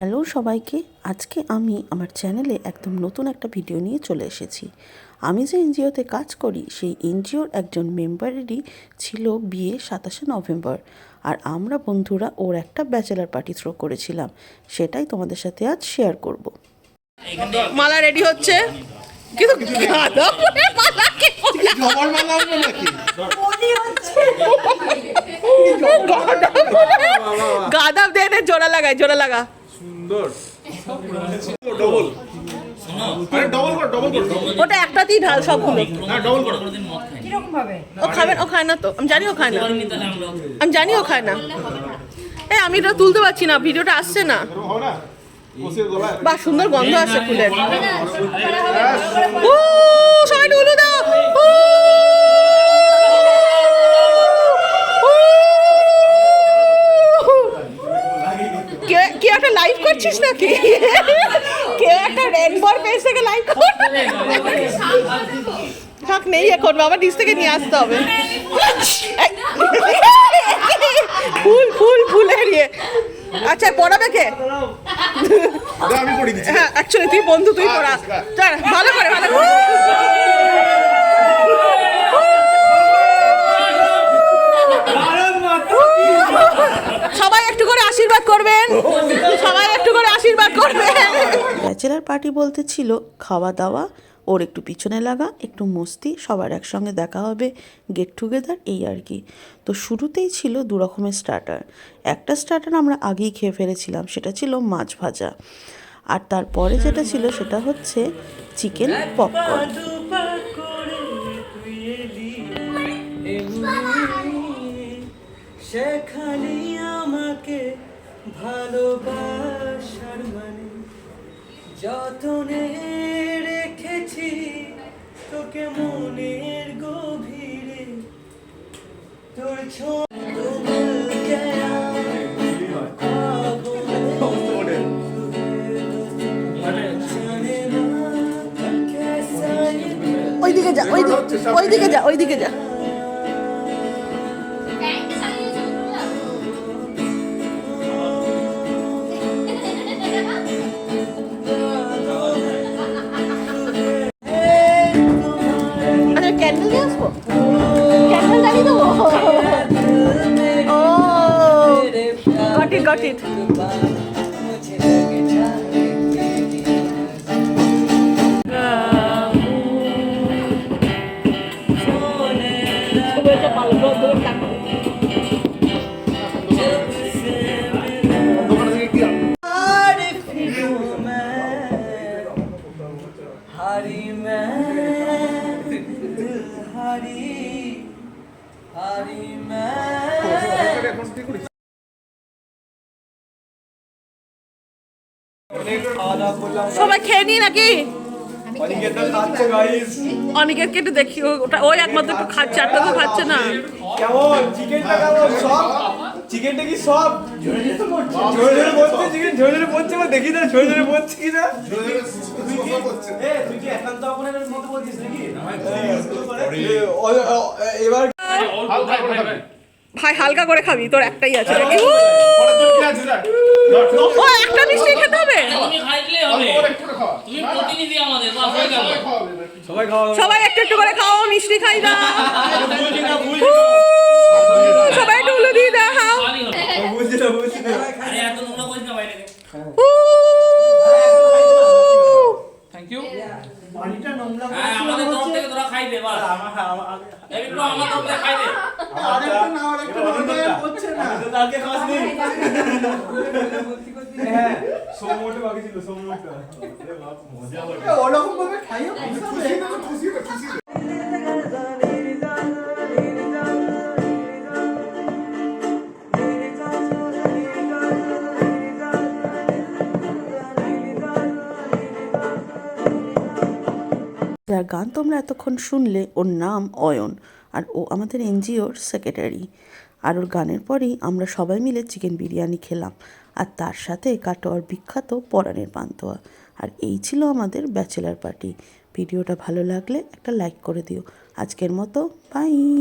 Hello সবাইকে আজকে আমি আমার চ্যানেলে একদম নতুন একটা ভিডিও নিয়ে চলে এসেছি। আমি যে এনজিওতে কাজ করি সেই এনজিওর একজন মেম্বারেরই ছিল বিয়ে সাতাশে নভেম্বর। আর আমরা বন্ধুরা ওর একটা ব্যাচেলার পার্টি থ্রো করেছিলাম সেটাই তোমাদের সাথে আজ শেয়ার করব। মালা রেডি হচ্ছে। কিন্তু গাধা পরে মালা কে জবার মালা আনবে নাকি? গাধা দে দে জোড়া লাগাই জোড়া লাগা। সুন্দর ডবল আরে ডবল কর ডবল কর ওটা একটাতেই ঢাল সবগুলো হ্যাঁ ডবল কর ও খাবে ও খায় না তো আমি জানি ও খায় না আমি জানি ও খায় না এই আমি এটা তুলতে পারছি না ভিডিওটা আসছে না বাহ সুন্দর গন্ধ আসছে ফুলের ও সবাই উলু দাও করছিস নাকি? কে একটা রেনবর পেজ থেকে লাইভ কর। থাক নেই এখন বাবা নিচ থেকে নিয়ে আসতে হবে। ফুল ফুল ফুল এরিয়ে আচ্ছা পড়াবে কে? হ্যাঁ অ্যাকচুয়ালি তুই বন্ধু তুই পড়া। ভালো করে ভালো করে। সবাই একটু করে আশীর্বাদ করবেন সবাই একটু করে আশীর্বাদ করবেন ব্যাচেলার পার্টি বলতে ছিল খাওয়া দাওয়া ওর একটু পিছনে লাগা, একটু মস্তি, সবার একসঙ্গে দেখা হবে গেট টুগেদার এই আর কি। তো শুরুতেই ছিল দু রকমের স্টার্টার একটা স্টার্টার আমরা আগেই খেয়ে ফেলেছিলাম, সেটা ছিল মাছ ভাজা। আর তারপরে যেটা ছিল সেটা হচ্ছে চিকেন পপকর্ন সেখানে আমাকে ভালোবাসার মানে যতনে রেখেছি তোকে মনের গভীরে। তোর ছোট ওইদিকে যা ওইদিকে ওইদিকে যা ওইদিকে যা। ক্যান্ডেল নিয়ে আসবো ক্যান্ডেল জ্বালিয়ে দেবো ও গট ইট গট ইট हारी मैं दिल हारी हारी मैं এখন কি করিস? সবাই খেয়ে নি নাকি অনেকের একটু দেখি ও- ওটা ওই একমাত্র একটু খাচ্ছে একটা তো খাচ্ছে না কেমন চিকেনটা কেমন সব চিকেনটা কি সব? ঝরে ঝরে পড়ছে চিকেন ঝরে ঝরে পড়ছে বা দেখি না ঝরে ঝরে পড়ছে কি না? নাকি? ও- এবার। ভাই হালকা করে খাবি তোর একটাই আছে। নাকি উ! পরের জন কি আছে দেখ। ধর, ধর। ও একটা মিষ্টি খেতে হবে? হয়ে সবাই একটু একটু করে খাও মিষ্টি খাই না বুঝছি না বুঝছি উ! সবাই একটু উলু দিয়ে দাও ভালোই হলো না, বুঝছি না বুঝছি না আরে এত নোংরা করিস না বাইরে উ! থ্যাংক হ্যাঁ আমাদের তরফ থেকে তোরা খাইবে বাস। একটু আমার তরফ থেকে খাইবে কালকে খাসনি হ্যাঁ সোমোটা বাকি ছিল সোমোটা মজা লাগে খুশি না, খুশি না, খুশি। যার গান তোমরা এতক্ষণ শুনলে ওর নাম অয়ন আর ও আমাদের এনজিওর সেক্রেটারি। আর ওর গানের পরেই আমরা সবাই মিলে চিকেন বিরিয়ানি খেলাম আর তার সাথে কাটোয়ার বিখ্যাত পরাণের পান্তোয়া। আর এই ছিল আমাদের ব্যাচেলার পার্টি। ভিডিওটা ভালো লাগলে একটা লাইক করে দিও। আজকের মতো, বাই!